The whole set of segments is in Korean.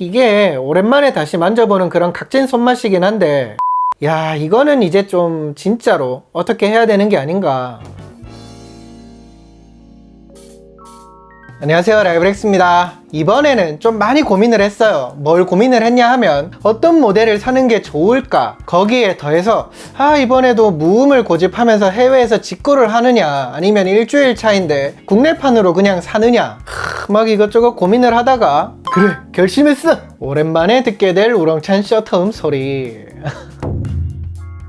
이게 오랜만에 다시 만져보는 그런 각진 손맛이긴 한데. 야 이거는 이제 좀 진짜로 어떻게 해야 되는 게 아닌가 안녕하세요 라이브렉스입니다. 이번에는 좀 많이 고민을 했어요. 뭘 고민을 했냐 하면 어떤 모델을 사는 게 좋을까? 거기에 더해서 아 이번에도 무음을 고집하면서 해외에서 직구를 하느냐? 아니면 일주일 차인데 국내판으로 그냥 사느냐? 하, 막 이것저것 고민을 하다가 그래 결심했어! 오랜만에 듣게 될 우렁찬 셔터음 소리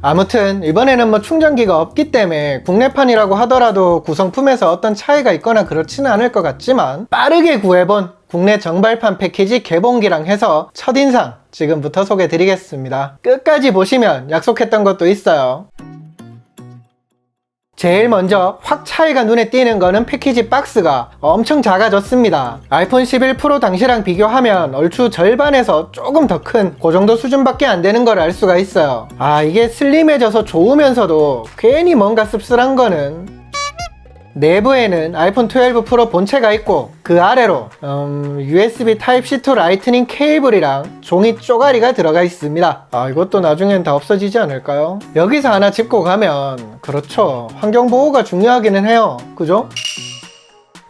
아무튼 이번에는 뭐 충전기가 없기 때문에 국내판이라고 하더라도 구성품에서 어떤 차이가 있거나 그렇지는 않을 것 같지만 빠르게 구해본 국내 정발판 패키지 개봉기랑 해서 첫인상 지금부터 소개 드리겠습니다. 끝까지 보시면 약속했던 것도 있어요. 제일 먼저 확 차이가 눈에 띄는 거는 패키지 박스가 엄청 작아졌습니다. 아이폰 11 프로 당시랑 비교하면 얼추 절반에서 조금 더 큰 그 정도 수준밖에 안 되는 걸 알 수가 있어요. 아 이게 슬림해져서 좋으면서도 괜히 뭔가 씁쓸한 거는 내부에는 아이폰 12 프로 본체가 있고 그 아래로 음, USB Type-C to 라이트닝 케이블이랑 종이 쪼가리가 들어가 있습니다. 아 이것도 나중엔 다 없어지지 않을까요? 여기서 하나 짚고 가면 그렇죠. 환경 보호가 중요하기는 해요. 그죠?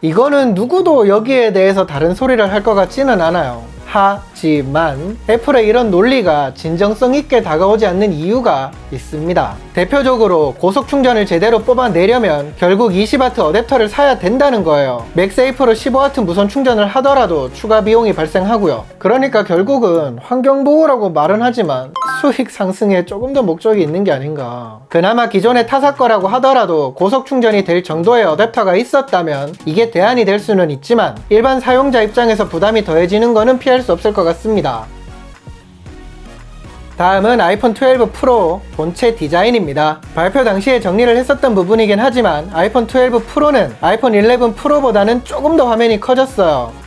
이거는 누구도 여기에 대해서 다른 소리를 할 것 같지는 않아요. 하 지만 애플의 이런 논리가 진정성 있게 다가오지 않는 이유가 있습니다. 대표적으로 고속 충전을 제대로 뽑아내려면 결국 20W 어댑터를 사야 된다는 거예요. 맥세이프로 15W 무선 충전을 하더라도 추가 비용이 발생하고요. 그러니까 결국은 환경보호라고 말은 하지만 수익 상승에 조금 더 목적이 있는 게 아닌가. 그나마 기존의 타사 거라고 하더라도 고속 충전이 될 정도의 어댑터가 있었다면 이게 대안이 될 수는 있지만 일반 사용자 입장에서 부담이 더해지는 거는 피할 수 없을 것 같습니다. 다음은 아이폰 12 프로 본체 디자인입니다. 발표 당시에 정리를 했었던 부분이긴 하지만 아이폰 12 프로는 아이폰 11 프로보다는 조금 더 화면이 커졌어요.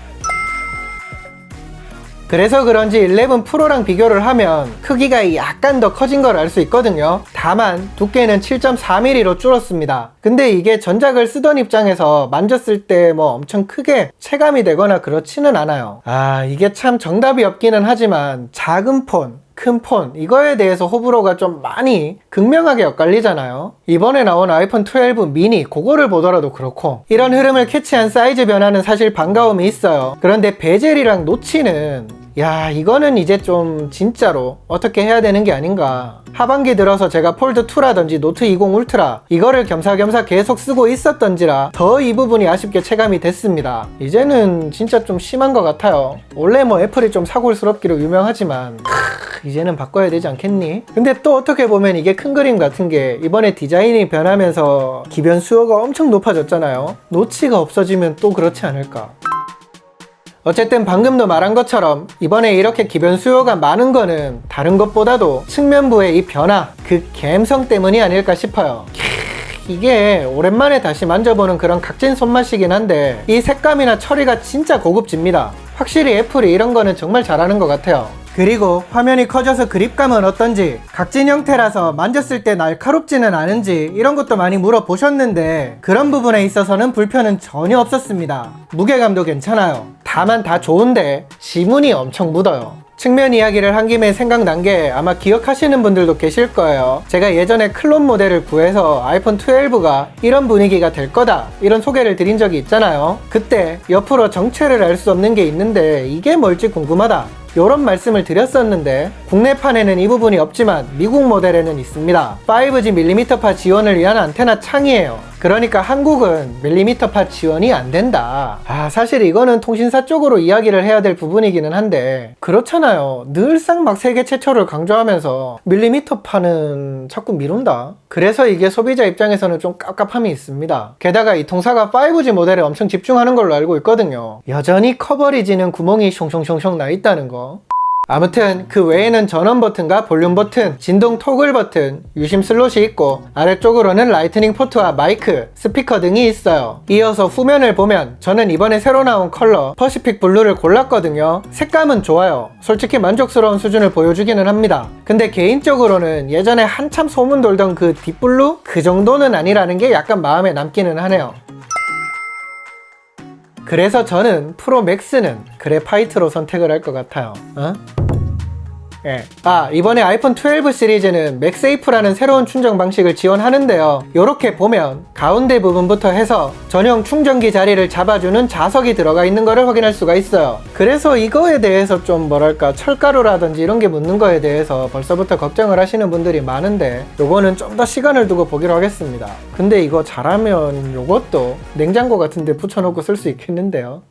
그래서 그런지 11 프로랑 비교를 하면 크기가 약간 더 커진 걸 알 수 있거든요. 다만 두께는 7.4mm로 줄었습니다. 근데 이게 전작을 쓰던 입장에서 만졌을 때 뭐 엄청 크게 체감이 되거나 그렇지는 않아요. 아, 이게 참 정답이 없기는 하지만 작은 폰, 큰 폰, 이거에 대해서 호불호가 좀 많이 극명하게 엇갈리잖아요. 이번에 나온 아이폰 12 미니, 그거를 보더라도 그렇고, 이런 흐름을 캐치한 사이즈 변화는 사실 반가움이 있어요. 그런데 베젤이랑 노치는 야 이거는 이제 좀 진짜로 어떻게 해야 되는 게 아닌가. 하반기 들어서 제가 폴드 2라든지 노트 20 울트라 이거를 겸사겸사 계속 쓰고 있었던지라 더 이 부분이 아쉽게 체감이 됐습니다. 이제는 진짜 좀 심한 것 같아요. 원래 뭐 애플이 좀 사골스럽기로 유명하지만 크, 이제는 바꿔야 되지 않겠니? 근데 또 어떻게 보면 이게 큰 그림 같은 게 이번에 디자인이 변하면서 기변 수요가 엄청 높아졌잖아요. 노치가 없어지면 또 그렇지 않을까 어쨌든 방금도 말한 것처럼 이번에 이렇게 기변 수요가 많은 거는 다른 것보다도 측면부의 이 변화, 그 감성 때문이 아닐까 싶어요. 캬, 이게 오랜만에 다시 만져보는 그런 각진 손맛이긴 한데 이 색감이나 처리가 진짜 고급집니다. 확실히 애플이 이런 거는 정말 잘하는 것 같아요. 그리고 화면이 커져서 그립감은 어떤지 각진 형태라서 만졌을 때 날카롭지는 않은지 이런 것도 많이 물어보셨는데 그런 부분에 있어서는 불편은 전혀 없었습니다. 무게감도 괜찮아요. 다만 다 좋은데 지문이 엄청 묻어요. 측면 이야기를 한 김에 생각난 게 아마 기억하시는 분들도 계실 거예요. 제가 예전에 클론 모델을 구해서 아이폰 12가 이런 분위기가 될 거다 이런 소개를 드린 적이 있잖아요. 그때 옆으로 정체를 알 수 없는 게 있는데 이게 뭘지 궁금하다. 이런 말씀을 드렸었는데 국내판에는 이 부분이 없지만 미국 모델에는 있습니다. 5G 밀리미터파 지원을 위한 안테나 창이에요. 그러니까 한국은 밀리미터파 지원이 안 된다. 아, 사실 이거는 통신사 쪽으로 이야기를 해야 될 부분이기는 한데 그렇잖아요. 늘상 막 세계 최초를 강조하면서 밀리미터파는 자꾸 미룬다. 그래서 이게 소비자 입장에서는 좀 깝깝함이 있습니다. 게다가 이 통사가 5G 모델에 엄청 집중하는 걸로 알고 있거든요. 여전히 커버리지는 구멍이 숑숑숑숑 나 있다는 거. 아무튼 그 외에는 전원 버튼과 볼륨 버튼, 진동 토글 버튼, 유심 슬롯이 있고 아래쪽으로는 라이트닝 포트와 마이크, 스피커 등이 있어요. 이어서 후면을 보면 저는 이번에 새로 나온 컬러 퍼시픽 블루를 골랐거든요. 색감은 좋아요. 솔직히 만족스러운 수준을 보여주기는 합니다. 근데 개인적으로는 예전에 한참 소문 돌던 그 딥블루? 그 정도는 아니라는 게 약간 마음에 남기는 하네요. 그래서 저는 프로 맥스는 그래파이트로 선택을 할 것 같아요. 어? 예. 아, 이번에 아이폰 12 시리즈는 맥세이프라는 새로운 충전 방식을 지원하는데요. 이렇게 보면 가운데 부분부터 해서 전용 충전기 자리를 잡아주는 자석이 들어가 있는 것을 확인할 수가 있어요. 그래서 이거에 대해서 좀 뭐랄까 철가루라든지 이런 게 묻는 거에 대해서 벌써부터 걱정을 하시는 분들이 많은데 요거는 좀 더 시간을 두고 보기로 하겠습니다. 근데 이거 잘하면 요것도 냉장고 같은 데 붙여놓고 쓸 수 있겠는데요.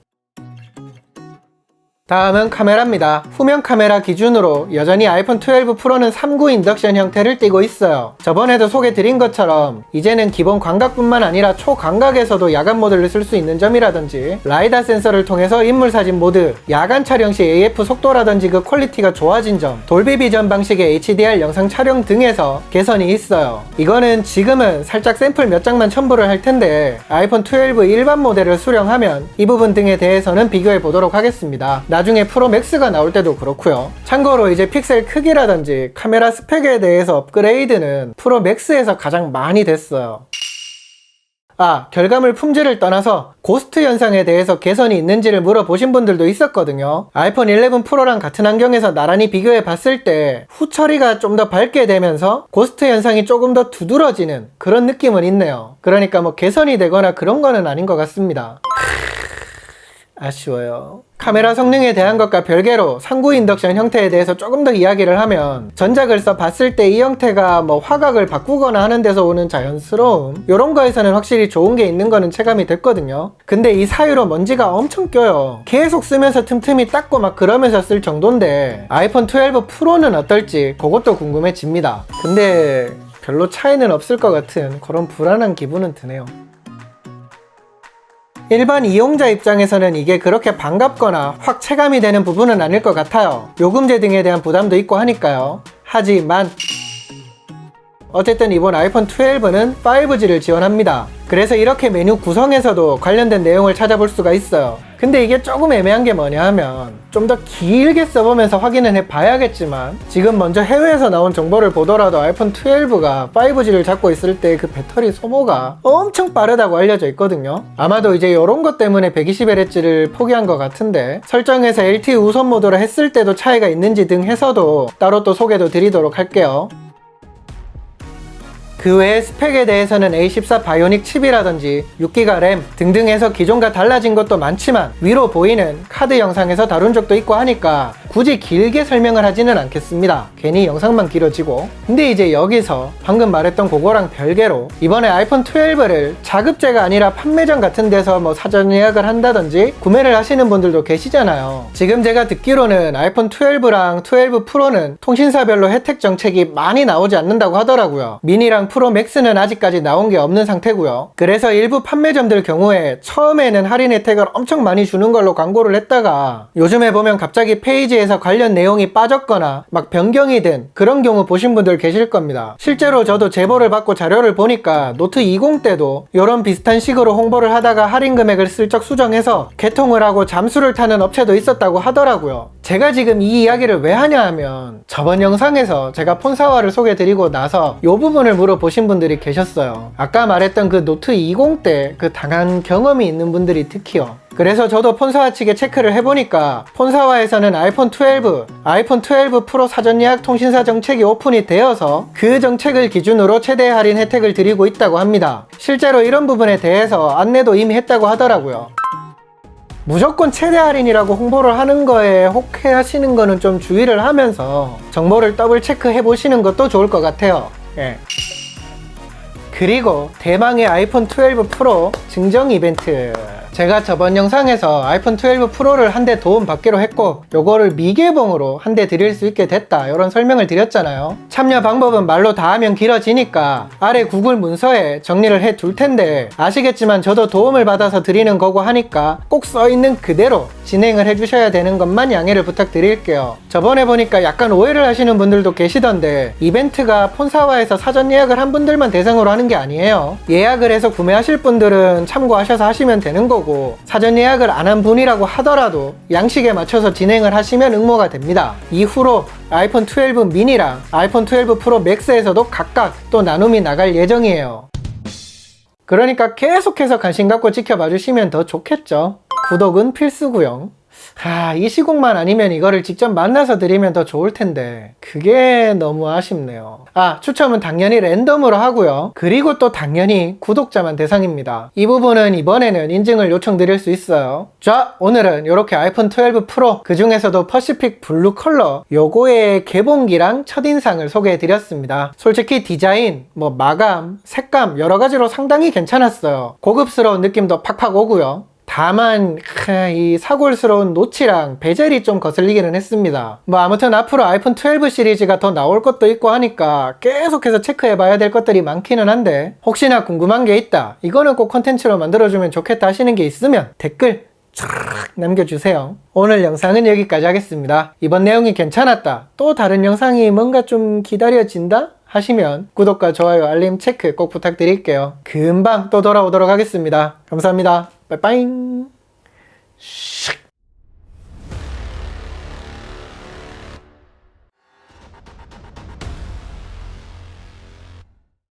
다음은 카메라입니다. 후면 카메라 기준으로 여전히 아이폰 12 프로는 3구 인덕션 형태를 띠고 있어요. 저번에도 소개드린 것처럼 이제는 기본 광각뿐만 아니라 초광각에서도 야간 모드를 쓸 수 있는 점이라든지 라이다 센서를 통해서 인물 사진 모드, 야간 촬영 시 AF 속도라든지 그 퀄리티가 좋아진 점, 돌비 비전 방식의 HDR 영상 촬영 등에서 개선이 있어요. 이거는 지금은 살짝 샘플 몇 장만 첨부를 할 텐데 아이폰 12 일반 모델을 수령하면 이 부분 등에 대해서는 비교해 보도록 하겠습니다. 나중에 프로 맥스가 나올 때도 그렇고요. 참고로 이제 픽셀 크기라든지 카메라 스펙에 대해서 업그레이드는 프로 맥스에서 가장 많이 됐어요. 아, 결과물 품질을 떠나서 고스트 현상에 대해서 개선이 있는지를 물어보신 분들도 있었거든요. 아이폰 11 프로랑 같은 환경에서 나란히 비교해 봤을 때 후처리가 좀 더 밝게 되면서 고스트 현상이 조금 더 두드러지는 그런 느낌은 있네요. 그러니까 뭐 개선이 되거나 그런 거는 아닌 것 같습니다. 아쉬워요. 카메라 성능에 대한 것과 별개로 상구 인덕션 형태에 대해서 조금 더 이야기를 하면 전작을 써 봤을 때 이 형태가 뭐 화각을 바꾸거나 하는 데서 오는 자연스러움 이런 거에서는 확실히 좋은 게 있는 거는 체감이 됐거든요. 근데 이 사이로 먼지가 엄청 껴요. 계속 쓰면서 틈틈이 닦고 막 그러면서 쓸 정도인데 아이폰 12 프로는 어떨지 그것도 궁금해집니다. 근데 별로 차이는 없을 것 같은 그런 불안한 기분은 드네요. 일반 이용자 입장에서는 이게 그렇게 반갑거나 확 체감이 되는 부분은 아닐 것 같아요. 요금제 등에 대한 부담도 있고 하니까요. 하지만 어쨌든 이번 아이폰 12는 5G를 지원합니다. 그래서 이렇게 메뉴 구성에서도 관련된 내용을 찾아볼 수가 있어요. 근데 이게 조금 애매한 게 뭐냐 하면 좀 더 길게 써보면서 확인은 해봐야겠지만 지금 먼저 해외에서 나온 정보를 보더라도 아이폰 12가 5G를 잡고 있을 때 그 배터리 소모가 엄청 빠르다고 알려져 있거든요. 아마도 이제 이런 것 때문에 120Hz를 포기한 것 같은데 설정에서 LTE 우선 모드로 했을 때도 차이가 있는지 등 해서도 따로 또 소개도 드리도록 할게요. 그 외의 스펙에 대해서는 A14 바이오닉 칩이라든지 6기가 램 등등 해서 기존과 달라진 것도 많지만 위로 보이는 카드 영상에서 다룬 적도 있고 하니까 굳이 길게 설명을 하지는 않겠습니다. 괜히 영상만 길어지고. 근데 이제 여기서 방금 말했던 그거랑 별개로 이번에 아이폰 12를 자급제가 아니라 판매점 같은 데서 뭐 사전 예약을 한다든지 구매를 하시는 분들도 계시잖아요. 지금 제가 듣기로는 아이폰 12랑 12 프로는 통신사별로 혜택 정책이 많이 나오지 않는다고 하더라고요. 미니랑 프로 맥스는 아직까지 나온 게 없는 상태고요. 그래서 일부 판매점들 경우에 처음에는 할인 혜택을 엄청 많이 주는 걸로 광고를 했다가 요즘에 보면 갑자기 페이지에 서 관련 내용이 빠졌거나 막 변경이 된 그런 경우 보신 분들 계실 겁니다. 실제로 저도 제보를 받고 자료를 보니까 노트 20 때도 이런 비슷한 식으로 홍보를 하다가 할인 금액을 슬쩍 수정해서 개통을 하고 잠수를 타는 업체도 있었다고 하더라고요. 제가 지금 이 이야기를 왜 하냐 하면 저번 영상에서 제가 폰사와를 소개드리고 나서 이 부분을 물어보신 분들이 계셨어요. 아까 말했던 그 노트 20 때 그 당한 경험이 있는 분들이 특히요. 그래서 저도 폰사와 측에 체크를 해보니까 폰사와에서는 아이폰 12, 아이폰 12 프로 사전 예약 통신사 정책이 오픈이 되어서 그 정책을 기준으로 최대 할인 혜택을 드리고 있다고 합니다. 실제로 이런 부분에 대해서 안내도 이미 했다고 하더라고요. 무조건 최대 할인이라고 홍보를 하는 거에 혹해 하시는 거는 좀 주의를 하면서 정보를 더블 체크해 보시는 것도 좋을 것 같아요. 예. 그리고 대망의 아이폰 12 프로 증정 이벤트. 제가 저번 영상에서 아이폰 12 프로를 한 대 도움 받기로 했고 요거를 미개봉으로 한 대 드릴 수 있게 됐다 이런 설명을 드렸잖아요. 참여 방법은 말로 다 하면 길어지니까 아래 구글 문서에 정리를 해 둘 텐데 아시겠지만 저도 도움을 받아서 드리는 거고 하니까 꼭 써있는 그대로 진행을 해주셔야 되는 것만 양해를 부탁드릴게요 저번에 보니까 약간 오해를 하시는 분들도 계시던데 이벤트가 폰사와에서 사전 예약을 한 분들만 대상으로 하는 게 아니에요 예약을 해서 구매하실 분들은 참고하셔서 하시면 되는 거고 사전 예약을 안 한 분이라고 하더라도 양식에 맞춰서 진행을 하시면 응모가 됩니다. 이후로 아이폰 12 미니랑 아이폰 12 프로 맥스에서도 각각 또 나눔이 나갈 예정이에요. 그러니까 계속해서 관심 갖고 지켜봐 주시면 더 좋겠죠. 구독은 필수고요. 아, 이 시국만 아니면 이거를 직접 만나서 드리면 더 좋을 텐데 그게 너무 아쉽네요. 아, 추첨은 당연히 랜덤으로 하고요. 그리고 또 당연히 구독자만 대상입니다. 이 부분은 이번에는 인증을 요청드릴 수 있어요. 자, 오늘은 이렇게 아이폰 12 프로 그 중에서도 퍼시픽 블루 컬러 요거의 개봉기랑 첫인상을 소개해 드렸습니다. 솔직히 디자인, 뭐 마감, 색감 여러 가지로 상당히 괜찮았어요. 고급스러운 느낌도 팍팍 오고요. 다만 크, 이 사골스러운 노치랑 베젤이 좀 거슬리기는 했습니다. 뭐 아무튼 앞으로 아이폰 12 시리즈가 더 나올 것도 있고 하니까 계속해서 체크해 봐야 될 것들이 많기는 한데 혹시나 궁금한 게 있다. 이거는 꼭 컨텐츠로 만들어주면 좋겠다 하시는 게 있으면 댓글 쫙 남겨주세요. 오늘 영상은 여기까지 하겠습니다. 이번 내용이 괜찮았다. 또 다른 영상이 뭔가 좀 기다려진다? 하시면 구독과 좋아요, 알림 체크 꼭 부탁드릴게요. 금방 또 돌아오도록 하겠습니다. 감사합니다. 빠이빠이. 슉.